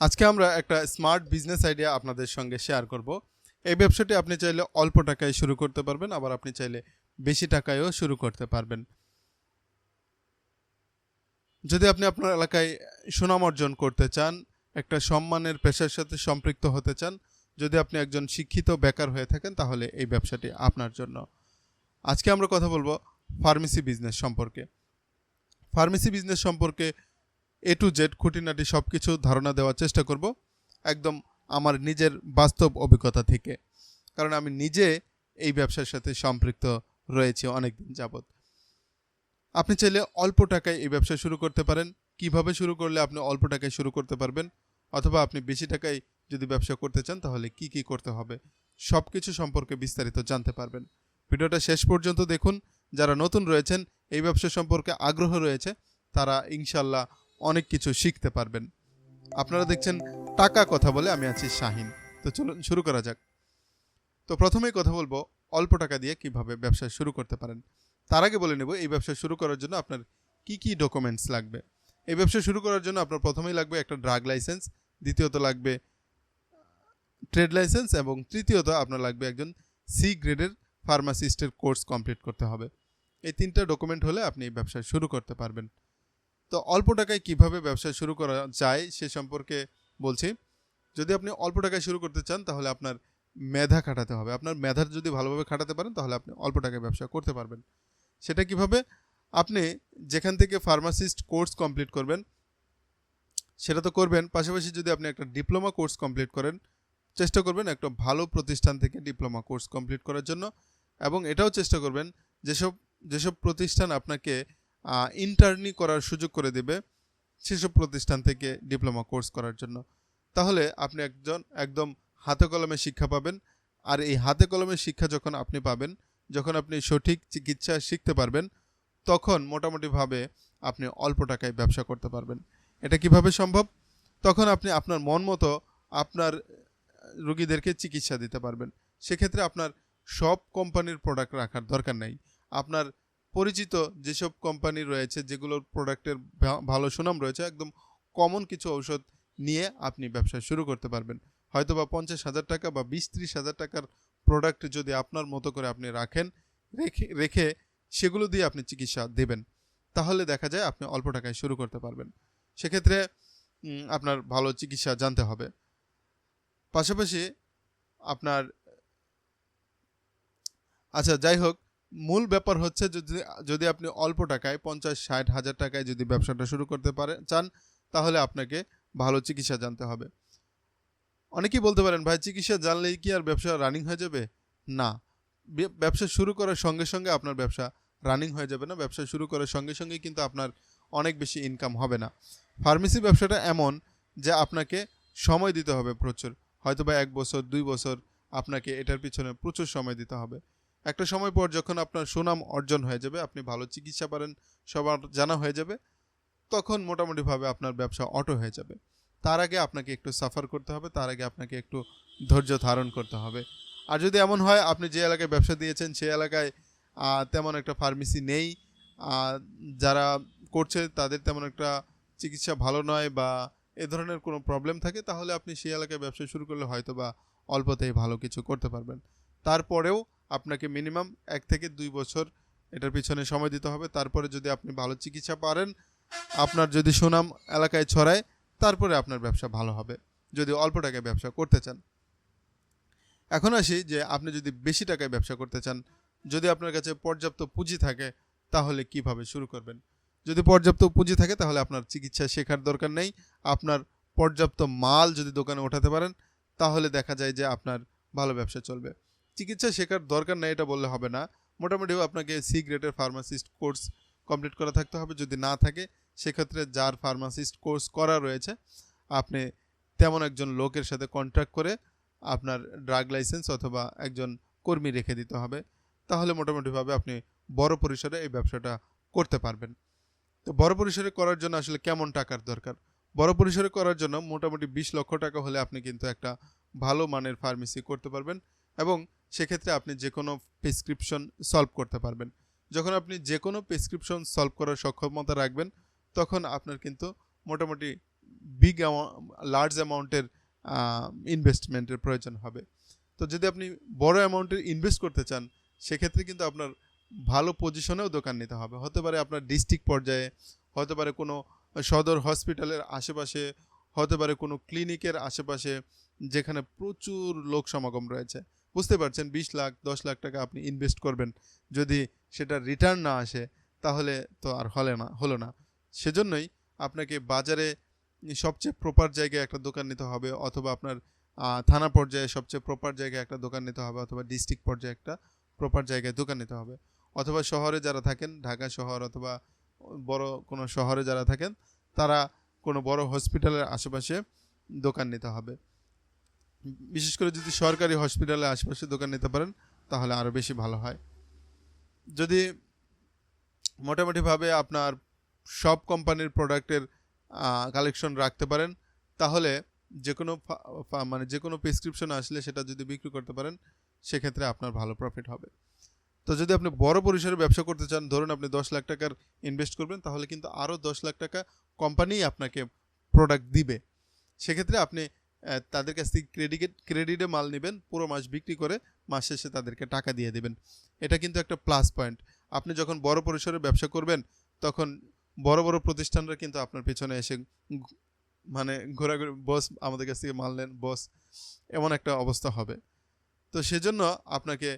আজকে আমরা একটা স্মার্ট বিজনেস আইডিয়া আপনাদের সঙ্গে শেয়ার করব। এই ব্যবসাটি আপনি চাইলে অল্প টাকায় শুরু করতে পারবেন, আবার আপনি চাইলে বেশি টাকায়ও শুরু করতে পারবেন। যদি আপনি আপনার এলাকায় সুনাম অর্জন করতে চান, একটা সম্মানের পেশার সাথে সম্পৃক্ত হতে চান, যদি আপনি একজন শিক্ষিত বেকার হয়ে থাকেন, তাহলে এই ব্যবসাটি আপনার জন্য। আজকে আমরা কথা বলব ফার্মেসি বিজনেস সম্পর্কে। ফার্মেসি বিজনেস সম্পর্কে এ টু জেড খুঁটিনাটি সব কিছু ধারণা দেওয়ার চেষ্টা করব একদম আমার নিজের বাস্তব অভিজ্ঞতা থেকে। কারণ আমি নিজে এই ব্যবসার সাথে সম্পৃক্ত রয়েছি অনেক দিন যাবৎ। আপনি চাইলে অল্প টাকায় এই ব্যবসা শুরু করতে পারেন। কীভাবে শুরু করলে আপনি অল্প টাকায় শুরু করতে পারবেন? অথবা আপনি বেশি টাকায় যদি ব্যবসা করতে চান তাহলে কি কি করতে হবে? সব কিছু সম্পর্কে বিস্তারিত জানতে পারবেন। ভিডিওটা শেষ পর্যন্ত দেখুন। যারা নতুন রয়েছেন, এই ব্যবসা সম্পর্কে আগ্রহ রয়েছে, তারা ইনশাল্লাহ অনেক কিছু শিখতে পারবেন। আপনারা দেখছেন টাকা কথা বলে আমি আছি শাহিন। তো চলুন শুরু করা যাক। তো প্রথমেই কথা বলব অল্প টাকা দিয়ে কীভাবে ব্যবসা শুরু করতে পারেন। তার আগে বলে নেব, এই ব্যবসা শুরু করার জন্য আপনার কি কি ডকুমেন্টস লাগবে? এই ব্যবসা শুরু করার জন্য আপনার প্রথমেই লাগবে একটা ড্রাগ লাইসেন্স দ্বিতীয়ত লাগবে ট্রেড লাইসেন্স এবং তৃতীয়ত আপনার লাগবে একজন সি গ্রেডের ফার্মাসিস্টের কোর্স কমপ্লিট করতে হবে। এই তিনটা ডকুমেন্ট হলে আপনি এই ব্যবসা শুরু করতে পারবেন। তো অল্প টাকায় কীভাবে ব্যবসা শুরু করা যায় সে সম্পর্কে বলছি। যদি আপনি অল্প টাকায় শুরু করতে চান, তাহলে আপনার মেধা খাটাতে হবে। আপনার মেধার যদি ভালোভাবে খাটাতে পারেন, তাহলে আপনি অল্প টাকায় ব্যবসা করতে পারবেন। সেটা কীভাবে? আপনি যেখান থেকে ফার্মাসিস্ট কোর্স কমপ্লিট করবেন, সেটা তো করবেন। পাশাপাশি যদি আপনি একটা ডিপ্লোমা কোর্স কমপ্লিট করেন, চেষ্টা করবেন একটা ভালো প্রতিষ্ঠান থেকে ডিপ্লোমা কোর্স কমপ্লিট করার জন্য। এবং এটাও চেষ্টা করবেন, যেসব যেসব প্রতিষ্ঠান আপনাকে ইন্টার্নি করার সুযোগ করে দেবে সেসব প্রতিষ্ঠান থেকে ডিপ্লোমা কোর্স করার জন্য। তাহলে আপনি একজন, একদম হাতে কলমে শিক্ষা পাবেন। আর এই হাতে কলমে শিক্ষা যখন আপনি পাবেন, যখন আপনি সঠিক চিকিৎসা শিখতে পারবেন, তখন মোটামুটিভাবে আপনি অল্প টাকায় ব্যবসা করতে পারবেন। এটা কীভাবে সম্ভব? তখন আপনি আপনার মন মতো আপনার রুগীদেরকে চিকিৎসা দিতে পারবেন। সেক্ষেত্রে আপনার সব কোম্পানির প্রোডাক্ট রাখার দরকার নেই। আপনার পরিচিত যেসব কোম্পানি রয়েছে, যেগুলোর প্রোডাক্টের ভালো সুনাম রয়েছে, একদম কমন কিছু ঔষধ নিয়ে আপনি ব্যবসা শুরু করতে পারবেন। হয়তো বা পঞ্চাশ হাজার টাকা বা বিশ ত্রিশ হাজার টাকার প্রোডাক্ট যদি আপনার মতো করে আপনি রাখেন, রেখে রেখে সেগুলো দিয়ে আপনি চিকিৎসা দেবেন, তাহলে দেখা যায় আপনি অল্প টাকায় শুরু করতে পারবেন। সেক্ষেত্রে আপনার ভালো চিকিৎসা জানতে হবে। পাশাপাশি আপনার আচ্ছা যাই হোক মূল ব্যাপার হচ্ছে যদি যদি আপনি অল্প টাকায়, পঞ্চাশ, ষাট, হাজার টাকায় যদি ব্যবসাটা শুরু করতে পারেন চান, তাহলে আপনাকে ভালো চিকিৎসা জানতে হবে। অনেকেই বলতে পারেন, ভাই, চিকিৎসা জানলেই কি আর ব্যবসা রানিং হয়ে যাবে? না। ব্যবসা শুরু করার সঙ্গে সঙ্গে আপনার ব্যবসা রানিং হয়ে যাবে না। ব্যবসা শুরু করার সঙ্গে সঙ্গে কিন্তু আপনার অনেক বেশি ইনকাম হবে না। ফার্মেসি ব্যবসাটা এমন যে আপনাকে সময় দিতে হবে প্রচুর। হয়তো বা এক বছর, দুই বছর আপনাকে এটার পিছনে প্রচুর সময় দিতে হবে। একটা সময় পর যখন আপনার সুনাম অর্জন হয়ে যাবে, আপনি ভালো চিকিৎসা পারেন, সবার জানা হয়ে যাবে, তখন মোটামুটিভাবে আপনার ব্যবসা অটো হয়ে যাবে। তার আগে আপনাকে একটু সাফার করতে হবে, তার আগে আপনাকে একটু ধৈর্য ধারণ করতে হবে। আর যদি এমন হয়, আপনি যে এলাকায় ব্যবসা দিয়েছেন সেই এলাকায় তেমন একটা ফার্মেসি নেই যারা করছে তাদের তেমন একটা চিকিৎসা ভালো নয় বা এ ধরনের কোনো প্রবলেম থাকে, তাহলে আপনি সেই এলাকায় ব্যবসা শুরু করলে হয়তো বা অল্পতেই ভালো কিছু করতে পারবেন। তারপরেও আপনাকে মিনিমাম এক থেকে দুই বছর এটার পিছনে সময় দিতে হবে। তারপরে যদি আপনি ভালো চিকিৎসা পারেন, আপনার যদি সুনাম এলাকায় ছড়ায়, তারপরে আপনার ব্যবসা ভালো হবে। যদি অল্প টাকায় ব্যবসা করতে চান। এখন আসি যে আপনি যদি বেশি টাকায় ব্যবসা করতে চান, যদি আপনার কাছে পর্যাপ্ত পুঁজি থাকে, তাহলে কীভাবে শুরু করবেন? যদি পর্যাপ্ত পুঁজি থাকে, তাহলে আপনার চিকিৎসা শেখার দরকার নেই। আপনার পর্যাপ্ত মাল যদি দোকানে ওঠাতে পারেন, তাহলে দেখা যায় যে আপনার ভালো ব্যবসা চলবে। চিকিৎসা শেখার দরকার নেই, এটা বললে হবে না। মোটামুটি আপনাকে সি গ্রেডের ফার্মাসিস্ট কোর্স কমপ্লিট করা থাকতে হবে। যদি না থাকে, সেক্ষেত্রে যার ফার্মাসিস্ট কোর্স করা রয়েছে, আপনি তেমন একজন লোকের সাথে কন্ট্রাক্ট করে আপনার ড্রাগ লাইসেন্স অথবা একজন কর্মী রেখে দিতে হবে। তাহলে মোটামুটিভাবে আপনি বড় পরিসরে এই ব্যবসাটা করতে পারবেন। তো বড় পরিসরে করার জন্য আসলে কেমন টাকার দরকার? বড় পরিসরে করার জন্য মোটামুটি বিশ লক্ষ টাকা হলে আপনি কিন্তু একটা ভালো মানের ফার্মেসি করতে পারবেন এবং সেক্ষেত্রে আপনি যে কোনো প্রেসক্রিপশন সলভ করতে পারবেন। যখন আপনি যে কোনো প্রেসক্রিপশন সলভ করার সক্ষমতা রাখবেন, তখন আপনার কিন্তু মোটামুটি বিগ লার্জ অ্যামাউন্টের ইনভেস্টমেন্টের প্রয়োজন হবে। তো যদি আপনি বড় অ্যামাউন্টের ইনভেস্ট করতে চান, সেক্ষেত্রে কিন্তু আপনার ভালো পজিশনেও দোকান নিতে হবে। হতে পারে আপনার ডিস্ট্রিক্ট পর্যায়ে, হতে পারে কোনো সদর হসপিটালের আশেপাশে, হতে পারে কোনো ক্লিনিকের আশেপাশে, যেখানে প্রচুর লোক সমাগম রয়েছে। বুঝতে পারছেন, বিশ লাখ, দশ লাখ টাকা আপনি ইনভেস্ট করবেন। যদি সেটা রিটার্ন না আসে, তাহলে তো আর হলে না, হলো না। সেজন্যই আপনাকে বাজারে সবচেয়ে প্রপার জায়গায় একটা দোকান নিতে হবে, অথবা আপনার থানা পর্যায়ে সবচেয়ে প্রপার জায়গায় একটা দোকান নিতে হবে, অথবা ডিস্ট্রিক্ট পর্যায়ে একটা প্রপার জায়গায় দোকান নিতে হবে। অথবা শহরে যারা থাকেন, ঢাকা শহর অথবা বড় কোনো শহরে যারা থাকেন, তারা কোনো বড় হসপিটালের আশেপাশে দোকান নিতে হবে। বিশেষ করে যদি সরকারি হসপিটালের আশেপাশে দোকান নিতে পারেন, তাহলে আরও বেশি ভালো হয়। যদি মোটামুটিভাবে আপনার সব কোম্পানির প্রোডাক্টের কালেকশন রাখতে পারেন, তাহলে যে কোনো মানে যে কোনো প্রেসক্রিপশন আসলে সেটা যদি বিক্রি করতে পারেন, সেক্ষেত্রে আপনার ভালো প্রফিট হবে। তো যদি আপনি বড় পরিসরে ব্যবসা করতে চান, ধরুন আপনি দশ লাখ টাকার ইনভেস্ট করবেন, তাহলে কিন্তু আরও দশ লাখ টাকা কোম্পানিই আপনাকে প্রোডাক্ট দিবে। সেক্ষেত্রে আপনি তাদের কাছ থেকে ক্রেডিট ক্রেডিটে মাল নেবেন, পুরো মাস বিক্রি করে মাস শেষে তাদেরকে টাকা দিয়ে দেবেন। এটা কিন্তু একটা প্লাস পয়েন্ট আপনি যখন বড় পরিসরে ব্যবসা করবেন, তখন বড় বড় প্রতিষ্ঠানরা কিন্তু আপনার পেছনে এসে মানে ঘোরাঘুরি বস আমাদের কাছ থেকে মাল নেন বস এমন একটা অবস্থা হবে। তো সেজন্য আপনাকে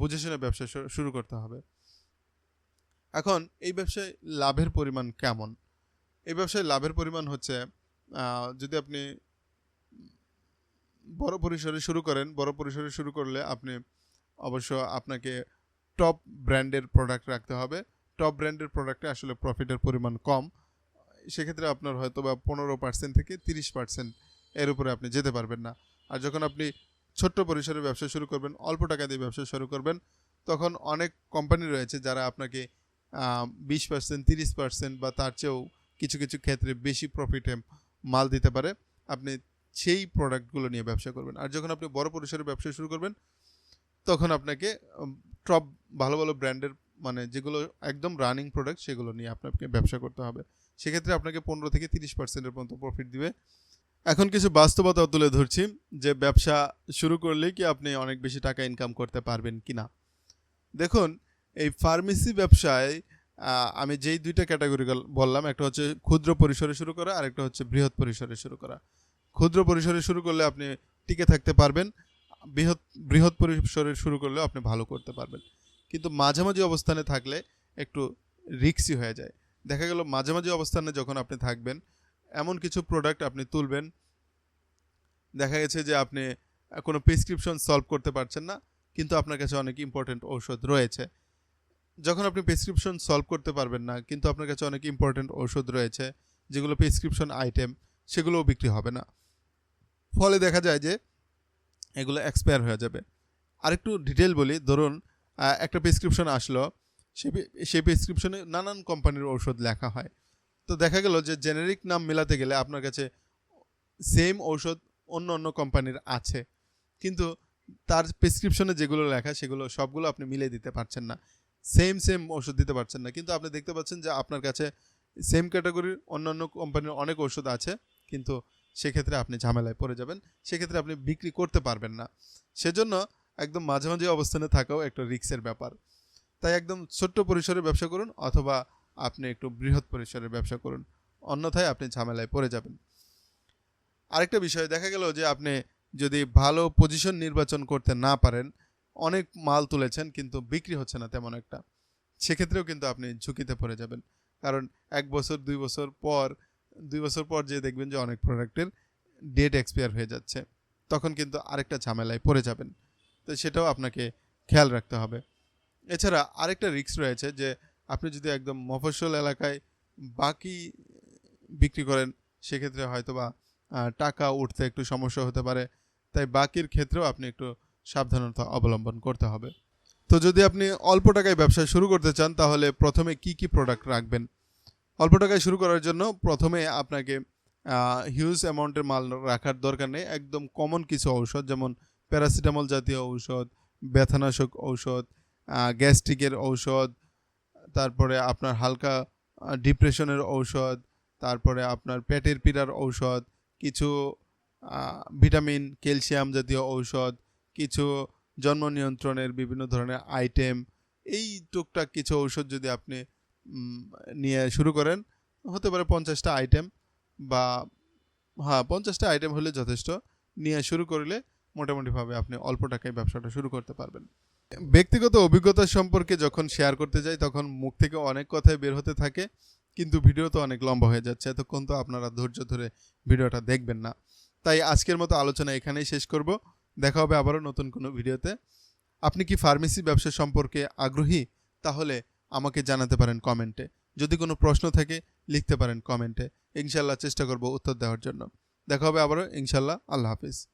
বুঝে শুনে ব্যবসা শুরু করতে হবে। এখন, এই ব্যবসায় লাভের পরিমাণ কেমন? এই ব্যবসায় লাভের পরিমাণ হচ্ছে যদি আপনি বড় পরিসরে শুরু করেন, বড় পরিসরে শুরু করলে আপনি অবশ্য আপনাকে টপ ব্র্যান্ডের প্রোডাক্ট রাখতে হবে। টপ ব্র্যান্ডের প্রোডাক্টে আসলে প্রফিটের পরিমাণ কম। সেক্ষেত্রে আপনার হয়তো বা পনেরো পার্সেন্ট থেকে তিরিশ পার্সেন্ট এর উপরে আপনি যেতে পারবেন না। আর যখন আপনি ছোট্ট পরিসরে ব্যবসা শুরু করবেন, অল্প টাকা দিয়ে ব্যবসা শুরু করবেন, তখন অনেক কোম্পানি রয়েছে যারা আপনাকে বিশ পার্সেন্ট তিরিশ পার্সেন্ট বা তার চেয়েও কিছু কিছু ক্ষেত্রে বেশি প্রফিটে মাল দিতে পারে। আপনি সেই প্রোডাক্টগুলো নিয়ে ব্যবসা করবেন। আর যখন আপনি বড় পরিসরে ব্যবসা শুরু করবেন, তখন আপনাকে টপ ভালো ভালো ব্র্যান্ডের মানে যেগুলো একদম রানিং প্রোডাক্ট সেগুলো নিয়ে আপনাকে ব্যবসা করতে হবে। সেক্ষেত্রে আপনাকে পনেরো থেকে তিরিশ পার্সেন্টের পর্যন্ত প্রফিট দিবে। এখন কিছু বাস্তবতা তুলে ধরছি যে ব্যবসা শুরু করলে কি আপনি অনেক বেশি টাকা ইনকাম করতে পারবেন কি না দেখুন, এই ফার্মেসি ব্যবসায় আমি যেই দুইটা ক্যাটাগরি বললাম, একটা হচ্ছে ক্ষুদ্র পরিসরে শুরু করা আর একটা হচ্ছে বৃহৎ পরিসরে শুরু করা। ক্ষুদ্র পরিসরে শুরু করলে আপনি টিকে থাকতে পারবেন। বৃহৎ বৃহৎ পরিসরে শুরু করলেও আপনি ভালো করতে পারবেন। কিন্তু মাঝামাঝি অবস্থানে থাকলে একটু রিক্সি হয়ে যায়। দেখা গেল মাঝামাঝি অবস্থানে যখন আপনি থাকবেন, এমন কিছু প্রোডাক্ট আপনি তুলবেন, দেখা গেছে যে আপনি কোনো প্রেসক্রিপশন সলভ করতে পারছেন না, কিন্তু আপনার কাছে অনেক ইম্পর্টেন্ট ঔষধ রয়েছে। যখন আপনি প্রেসক্রিপশন সলভ করতে পারবেন না, কিন্তু আপনার কাছে অনেক ইম্পর্টেন্ট ঔষধ রয়েছে, যেগুলো প্রেসক্রিপশন আইটেম সেগুলোও বিক্রি হবে না। ফলে দেখা যায় যে এগুলো এক্সপায়ার হয়ে যাবে। আরেকটু ডিটেল বলি, ধরুন একটা প্রেসক্রিপশন আসলো, সে পে- সেই প্রেসক্রিপশনে নানান কোম্পানির ঔষধ লেখা হয়। তো দেখা গেল যে জেনেরিক নাম মেলাতে গেলে আপনার কাছে সেম ঔষধ অন্য অন্য কোম্পানির আছে। কিন্তু তার প্রেসক্রিপশনে যেগুলো লেখা, সেগুলো সবগুলো আপনি মিলে দিতে পারছেন না। সেম সেম ওষুধ দিতে পারছেন না। কিন্তু আপনি দেখতে পাচ্ছেন যে আপনার কাছে সেম ক্যাটাগরির অন্যান্য কোম্পানির অনেক ওষুধ আছে, কিন্তু সেক্ষেত্রে আপনি ঝামেলায় পড়ে যাবেন, সেক্ষেত্রে আপনি বিক্রি করতে পারবেন না। সেজন্য একদম মাঝামাঝি অবস্থানে থাকাও একটা রিক্সের ব্যাপার। তাই একদম ছোট্ট পরিসরে ব্যবসা করুন অথবা আপনি একটু বৃহৎ পরিসরে ব্যবসা করুন, অন্যথায় আপনি ঝামেলায় পড়ে যাবেন। আরেকটা বিষয়, দেখা গেল যে আপনি যদি ভালো পজিশন নির্বাচন করতে না পারেন, অনেক মাল তুলেছেন কিন্তু বিক্রি হচ্ছে না তেমন একটা, সেক্ষেত্রেও কিন্তু আপনি ঝুঁকিতে পড়ে যাবেন। কারণ এক বছর, দুই বছর পর দুই বছর পর যে দেখবেন যে অনেক প্রোডাক্টের ডেট এক্সপায়ার হয়ে যাচ্ছে, তখন কিন্তু আরেকটা ঝামেলায় পড়ে যাবেন। তো সেটাও আপনাকে খেয়াল রাখতে হবে। এছাড়া আরেকটা রিস্ক রয়েছে যে আপনি যদি একদম মফস্বল এলাকায় বাকি বিক্রি করেন, সেক্ষেত্রে হয়তো বা টাকা উঠতে একটু সমস্যা হতে পারে। তাই বাকির ক্ষেত্রেও আপনি একটু সাবধানতা অবলম্বন করতে হবে। তো যদি আপনি অল্প টাকায় ব্যবসা শুরু করতে চান, তাহলে প্রথমে কি কি প্রোডাক্ট রাখবেন? অল্প টাকায় শুরু করার জন্য প্রথমে আপনাকে হিউজ অ্যামাউন্টের মাল রাখার দরকার নেই। একদম কমন কিছু ঔষধ, যেমন প্যারাসিটামল জাতীয় ঔষধ, ব্যথানাশক ঔষধ গ্যাস্ট্রিকের ঔষধ, তারপরে আপনার হালকা ডিপ্রেশনের ঔষধ, তারপরে আপনার পেটের পীড়ার ঔষধ, কিছু ভিটামিন ক্যালসিয়াম জাতীয় ঔষধ, কিছু জন্ম নিয়ন্ত্রণের বিভিন্ন ধরনের আইটেম এই টুকটাক কিছু ঔষধ যদি আপনি নিয়ে শুরু করেন। হতে পারে পঞ্চাশটা আইটেম বা হ্যাঁ পঞ্চাশটা আইটেম হলে যথেষ্ট। নিয়ে শুরু করলে মোটামুটিভাবে আপনি অল্প টাকায় ব্যবসাটা শুরু করতে পারবেন। ব্যক্তিগত অভিজ্ঞতা সম্পর্কে যখন শেয়ার করতে যাই, তখন মুখ থেকে অনেক কথাই বের হতে থাকে। কিন্তু ভিডিও তো অনেক লম্বা হয়ে যাচ্ছে। এতক্ষণ তো আপনারা ধৈর্য ধরে ভিডিওটা দেখবেন না। তাই আজকের মতো আলোচনা এখানেই শেষ করব। দেখা হবে আবারও নতুন কোনো ভিডিওতে আপনি কি ফার্মেসি ব্যবসা সম্পর্কে আগ্রহী? তাহলে আমাকে জানাতে পারেন কমেন্টে। যদি কোনো প্রশ্ন থাকে, লিখতে পারেন কমেন্টে। ইনশাল্লাহ চেষ্টা করব উত্তর দেওয়ার জন্য। দেখা হবে আবারও। ইনশাল্লাহ, আল্লাহ হাফিজ।